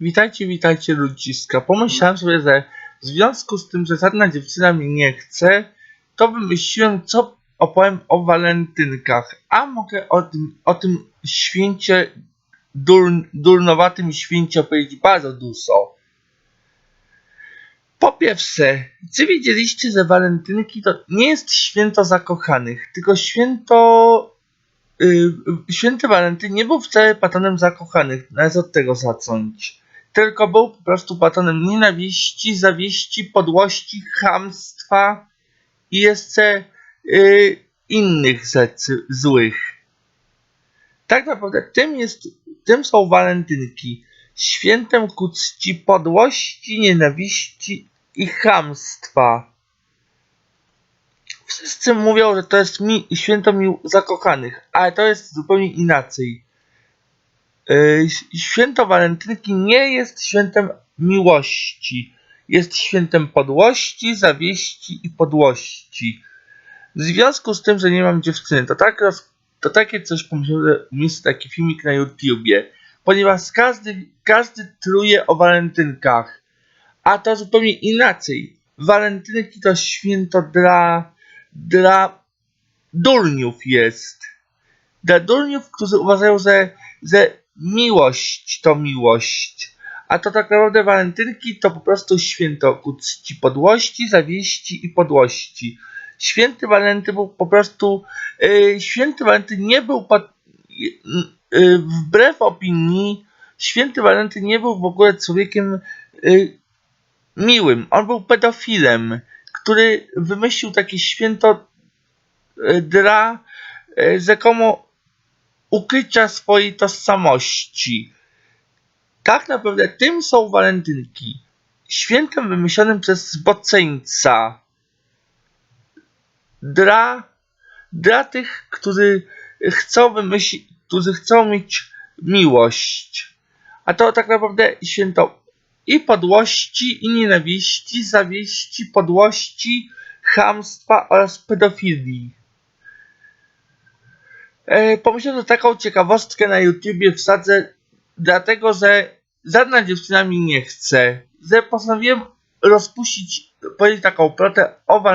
Witajcie, witajcie ludziska. Pomyślałem sobie, że w związku z tym, że żadna dziewczyna mnie nie chce, to wymyśliłem, co opowiem o walentynkach. A mogę o tym, o tym święcie, dur, durnowatym święcie opowiedzieć bardzo dużo. Po pierwsze, czy wiedzieliście, że walentynki to nie jest święto zakochanych, tylko święto y, święty Walentyn nie był wcale patronem zakochanych, należy od tego zacząć. Tylko był po prostu patronem nienawiści, zawieści, podłości, chamstwa i jeszcze y, innych rzeczy złych. Tak naprawdę tym jest, tym są walentynki. Świętem ku czci podłości, nienawiści i chamstwa. Wszyscy mówią, że to jest mi, święto mił zakochanych, ale to jest zupełnie inaczej. Yy, święto Walentynki nie jest świętem miłości. Jest świętem podłości, zawieści i podłości. W związku z tym, że nie mam dziewczyny, to, tak roz, to takie coś pomyślałem, jest taki filmik na YouTubie. Ponieważ każdy, każdy truje o walentynkach. A to zupełnie inaczej. Walentynki to święto dla dla durniów jest. Dla durniów, którzy uważają, że, że miłość to miłość. A to tak naprawdę walentynki to po prostu święto ku czci podłości, zawieści i podłości. Święty Walenty był po prostu. Yy, święty Walenty nie był. Pat, yy, wbrew opinii, święty Walenty nie był w ogóle człowiekiem yy, miłym. On był pedofilem który wymyślił takie święto e, dla e, rzekomo ukrycia swojej tożsamości. Tak naprawdę tym są walentynki. Świętem wymyślonym przez zboczeńca. Dla, dla tych, którzy chcą którzy chcą mieć miłość. A to tak naprawdę święto i podłości, i nienawiści, zawieści, podłości, chamstwa oraz pedofilii. E, pomyślałem, że taką ciekawostkę na YouTubie wsadzę, dlatego że żadna dziewczyna mi nie chce. Że postanowiłem rozpuścić, powiedzieć taką plotę o